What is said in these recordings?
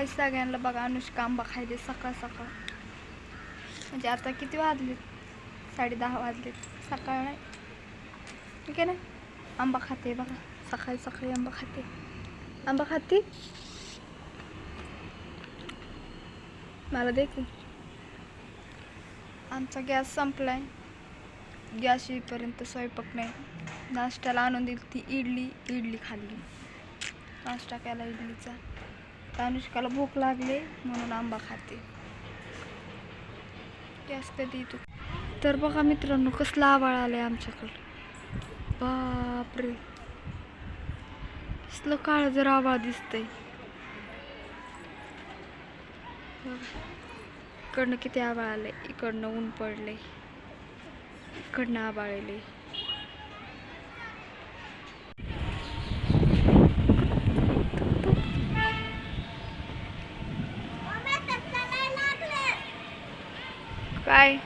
काय सगळ्यांना बघा अनुष्का आंबा खायले सकाळ सकाळ. म्हणजे आता किती वाजलेत? साडे दहा वाजलेत. सकाळ नाही. ठीक आहे ना? आंबा खाते बघा. सकाळी सकाळी आंबा खाते. आंबा खाते? मला देखील आमचा गॅस संपलाय. गॅस येईपर्यंत स्वयंपाक नाही. नाश्त्याला आणून दिली ती इडली. इडली खाल्ली. नाश्ता केला इडलीचा. अनुष्काला भूक लागली म्हणून आंबा खाते. गॅस कधी येतो तर बघा मित्रांनो कसला आवाळ आलाय आमच्याकडं. बापरे. कसलं काळ जर आवाळ दिसतंय. इकडनं किती आवाळ आलंय. इकडनं ऊन पडले इकडनं आबाळ आलंय. काय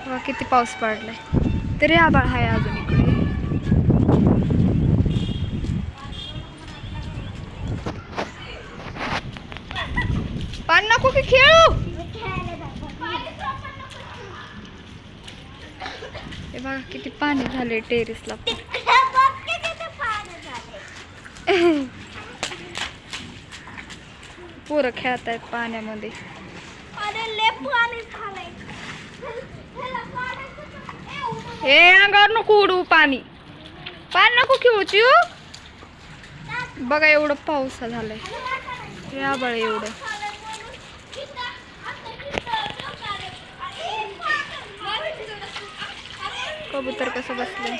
बघा किती पाऊस पडलाय तरी आबाळ आहे अजून इकडे पान नको की खेळू? हे बघा किती पाणी झाले टेरेसला पोरं खेळत आहेत पाण्यामध्ये. हे अंगावर नको उडू पाणी. पाणी नको खेळूची बघा एवढं पाऊस झालाय. या बळ एवढं. कबूतर कसं बसलं?